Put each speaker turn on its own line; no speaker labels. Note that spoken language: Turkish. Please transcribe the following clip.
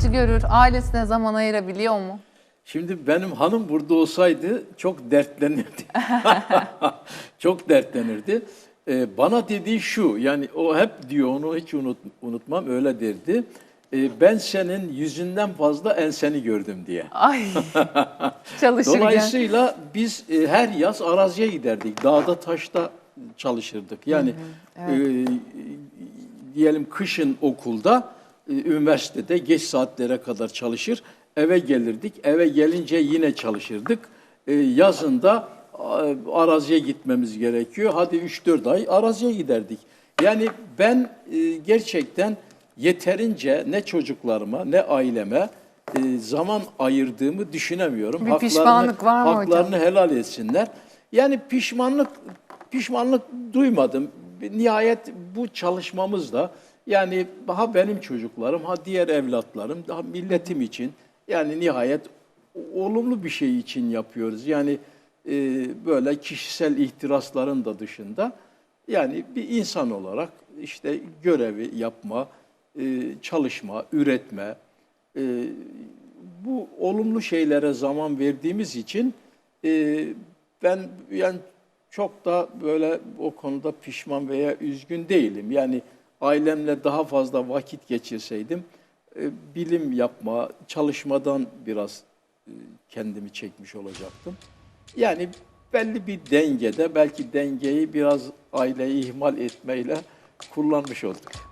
nasıl görür? Ailesine zaman ayırabiliyor mu?
Şimdi benim hanım burada olsaydı çok dertlenirdi. çok dertlenirdi. Ee, bana dediği şu, yani o hep diyor onu hiç unut, unutmam öyle derdi. Ee, ben senin yüzünden fazla enseni gördüm diye.
Ay çalışırken.
Dolayısıyla biz e, her yaz araziye giderdik. Dağda taşta çalışırdık. Yani e, diyelim kışın okulda, üniversitede geç saatlere kadar çalışır. Eve gelirdik. Eve gelince yine çalışırdık. E, yazın da a, araziye gitmemiz gerekiyor. Hadi 3-4 ay araziye giderdik. Yani ben e, gerçekten yeterince ne çocuklarıma ne aileme e, zaman ayırdığımı düşünemiyorum.
Bir pişmanlık var mı hocam?
haklarını helal etsinler. Yani pişmanlık pişmanlık duymadım. Nihayet bu çalışmamızda yani ha benim çocuklarım ha diğer evlatlarım daha milletim için yani nihayet olumlu bir şey için yapıyoruz. Yani e, böyle kişisel ihtirasların da dışında yani bir insan olarak işte görevi yapma, e, çalışma, üretme, e, bu olumlu şeylere zaman verdiğimiz için e, ben yani çok da böyle o konuda pişman veya üzgün değilim. Yani ailemle daha fazla vakit geçirseydim e, bilim yapma, çalışmadan biraz e, kendimi çekmiş olacaktım. Yani belli bir dengede belki dengeyi biraz aileyi ihmal etmeyle kullanmış olduk.